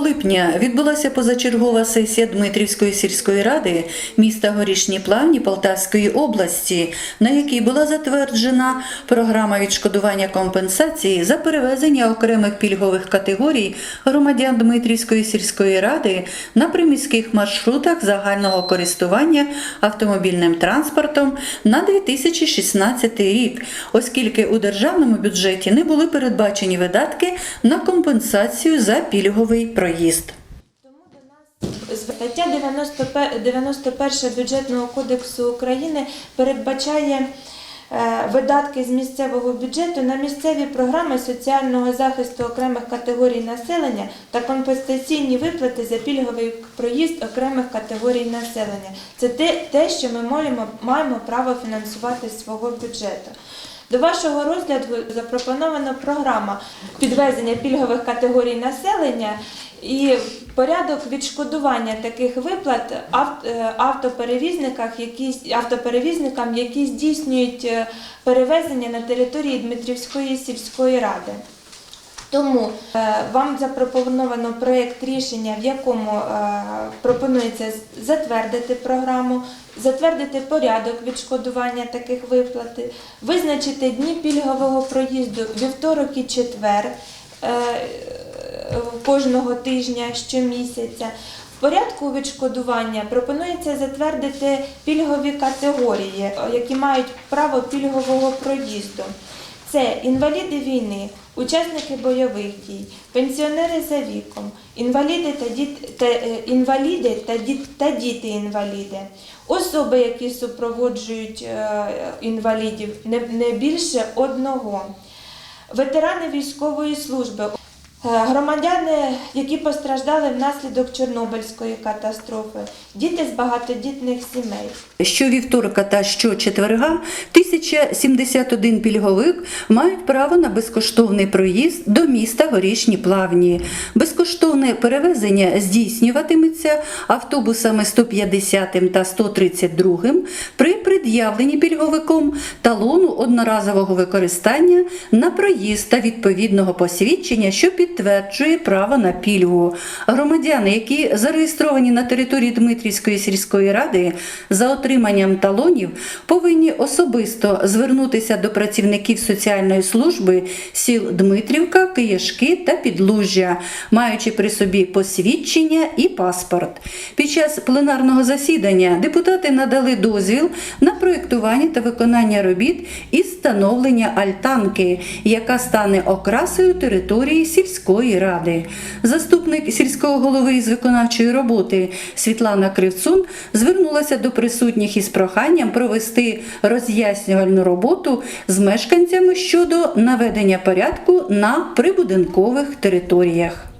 липня відбулася позачергова сесія Дмитрівської сільської ради міста Горішні Плавні Полтавської області, на якій була затверджена програма відшкодування компенсації за перевезення окремих пільгових категорій громадян Дмитрівської сільської ради на приміських маршрутах загального користування автомобільним транспортом на 2016 рік, оскільки у державному бюджеті не були передбачені видатки на компенсацію за пільговий проїзд. Стаття 91 91 бюджетного кодексу України передбачає е, видатки з місцевого бюджету на місцеві програми соціального захисту окремих категорій населення та компенсаційні виплати за пільговий проїзд окремих категорій населення. Це те, що ми маємо право фінансувати з свого бюджету. До вашого розгляду запропонована програма підвезення пільгових категорій населення і порядок відшкодування таких виплат е, автоперевізниках, які, автоперевізникам, які здійснюють е, перевезення на території Дмитрівської сільської ради. Тому е, вам запропоновано проєкт рішення, в якому пропонується затвердити програму, затвердити порядок відшкодування таких виплат, визначити дні пільгового проїзду вівторок і четвер кожного тижня щомісяця. В порядку відшкодування пропонується затвердити пільгові категорії, які мають право пільгового проїзду. Це інваліди війни, учасники бойових дій, пенсіонери за віком, інваліди та діти та, е, інваліди та, діт, та діти-інваліди, особи, які супроводжують е, інвалідів, не більше одного, ветерани військової служби. Е, Громадяни, які постраждали внаслідок Чорнобильської катастрофи, діти з багатодітних сімей. Щовівторка та щочетверга 1071 пільговик мають право на безкоштовний проїзд до міста Горішні Плавні. Безкоштовне перевезення здійснюватиметься автобусами 150 та 132 при пред'явленні пільговиком талону одноразового використання на проїзд та відповідного посвідчення, що підтверджує право на пільгу. Громадяни, які зареєстровані на території Дмитрівської сільської ради за отриманням талонів, повинні особисто звернутися до працівників соціальної служби сіл Дмитрівка, Кияшки та Підлужжя, маючи при собі посвідчення і паспорт. Під час пленарного засідання депутати надали дозвіл на проєктування та виконання робіт із встановлення альтанки, яка стане окрасою території сільської ради. Заступник сільського голови із виконавчої роботи Світлана Кривцун звернулася до присутніх із проханням провести роз'яснювальну роботу з мешканцями щодо наведення порядку на прибудинкових територіях.